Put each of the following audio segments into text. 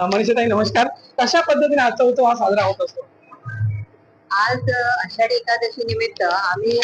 मनीषाताई नमस्कार. कशा पद्धतीने आजचा उत्सव हा साजरा होत असतो? आज आषाढी एकादशी निमित्त आम्ही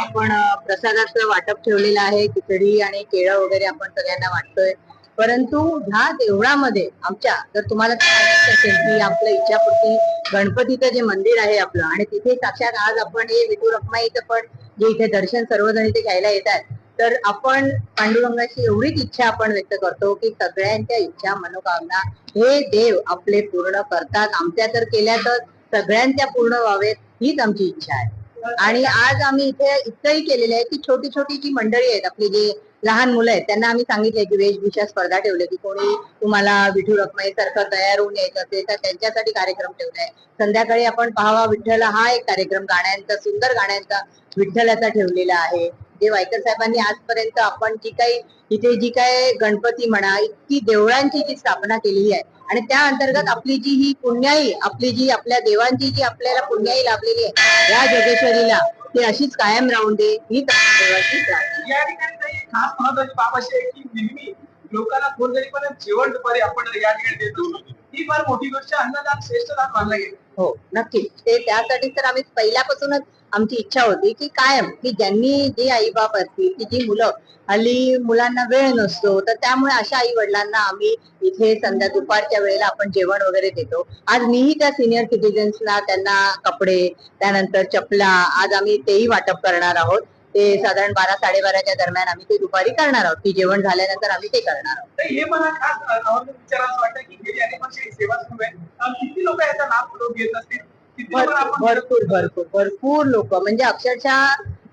आपण प्रसादाचं वाटप ठेवलेलं आहे. खिचडी आणि केळं वगैरे आपण सगळ्यांना वाटतोय. परंतु ह्या देवळामध्ये आमच्या जर तुम्हाला असेल की आपल्या इच्छापूर्ती गणपतीचं जे मंदिर आहे आपलं आणि तिथे साक्षात आज आपण हे विठू रखमाईचं पण जे इथे दर्शन सर्वजण इथे घ्यायला येतात तर आपण पांडुरंगाची एवढीच इच्छा आपण व्यक्त करतो की सगळ्यांच्या इच्छा मनोकामना हे देव आपले पूर्ण करतात. आमच्या तर केल्या तर सगळ्यांच्या पूर्ण व्हावेत हीच आमची इच्छा आहे. आणि आज आम्ही इथे इतकंही केलेलं आहे की छोटी छोटी जी मंडळी आहेत आपली जी लहान मुलं आहेत त्यांना आम्ही सांगितलंय की वेशभूषा स्पर्धा ठेवली की कोणी तुम्हाला विठू रखमाई सारखं तयार होऊन यायचं असेल तर त्यांच्यासाठी कार्यक्रम ठेवलाय संध्याकाळी आपण पाहावा विठ्ठल हा एक कार्यक्रम गाण्यांचा सुंदर गाण्यांचा विठ्ठलाचा ठेवलेला आहे. जे वायकर साहेबांनी आजपर्यंत आपण जी काही इथे जी काय गणपती म्हणा इतकी देवळांची जी स्थापना केलेली आहे. आणि त्या अंतर्गत आपली जी ही पुण्याई आपली जी आपल्या देवांची जी आपल्याला पुण्याई लाभलेली आहे या जोगेश्वरीला ती अशीच कायम राहून दे आपल्या देवाची या ठिकाणी खास महत्वाची बाब अशी आहे की नेहमी लोकांना गोरगरीबांना जेवण दुपारी आपण या ठिकाणी देत ही फार मोठी गोष्ट. अन्नदान श्रेष्ठ दान मानलं गेलं. हो नक्कीच. ते त्यासाठी तर आम्ही पहिल्यापासूनच आमची इच्छा होती की कायम की ज्यांनी जे आई बाप असतील की जी मुलं हल्ली मुलांना वेळ नसतो तर त्यामुळे अशा आई वडिलांना आम्ही इथे संध्या दुपारच्या वेळेला आपण जेवण वगैरे देतो. आज मीही त्या सिनियर सिटीजन्सना त्यांना कपडे त्यानंतर चपला आज आम्ही तेही वाटप करणार आहोत. ते साधारण बारा साडेबाराच्या दरम्यान आम्ही ते दुपारी करणार आहोत. की जेवण झाल्यानंतर आम्ही ते करणार आहोत. हे मला खास विचारायचं वाटतं की गेली अनेक वर्ष सेवा सुरू आहे. किती लोक याचा लाभ घेत असतील? भरपूर भरपूर भरपूर लोक. म्हणजे अक्षरशः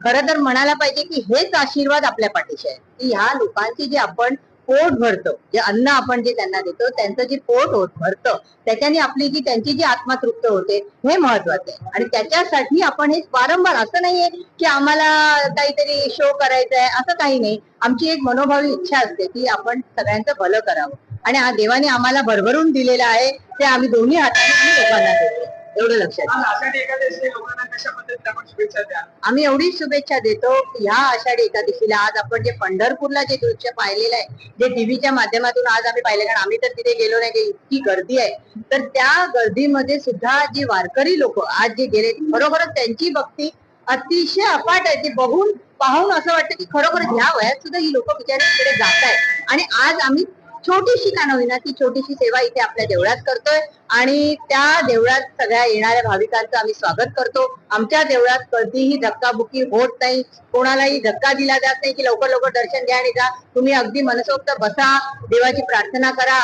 खरं तर म्हणायला पाहिजे की हेच आशीर्वाद आपल्या पाठीशी आहे. की ह्या लोकांची जे आपण पोट भरतो जे अन्न आपण जे त्यांना देतो त्यांचं जे पोट होत भरतं त्याच्याने आपली जी त्यांची जी आत्मा तृप्त होते हे महत्वाचं आहे. आणि त्याच्यासाठी आपण हे वारंवार असं नाहीये की आम्हाला काहीतरी शो करायचा आहे असं काही नाही. आमची एक मनोभावी इच्छा असते की आपण सगळ्यांचं भलं करावं. आणि हा देवाने आम्हाला भरभरून दिलेलं आहे ते आम्ही दोन्ही हाताने लोकांना देतो. एवढं लक्षात घ्या. आम्ही एवढीच शुभेच्छा देतो की ह्या आषाढी एकादशीला आज आपण जे पंढरपूरला जे दृश्य पाहिलेलं आहे जे टीव्हीच्या माध्यमातून आज आम्ही पाहिले कारण आम्ही तर तिथे गेलो नाही की इतकी गर्दी आहे तर त्या गर्दीमध्ये सुद्धा जी वारकरी लोक आज जे गेले खरोखरच त्यांची भक्ती अतिशय अफाट आहे. ती बघून पाहून असं वाटतं की खरोखर ह्या वयात सुद्धा ही लोक बिचारे तिकडे जात आहेत. आणि आज आम्ही छोटीशी का होईना ती छोटीशी सेवा इथे आपल्या देवळात करतोय आणि त्या देवळात सगळ्या येणाऱ्या भाविकांचं आम्ही स्वागत करतो. आमच्या देवळात कधीही धक्काबुक्की होत नाही कोणालाही धक्का दिला जात नाही की लवकर लवकर दर्शन घ्या आणि जा. तुम्ही अगदी मनसोक्त बसा देवाची प्रार्थना करा.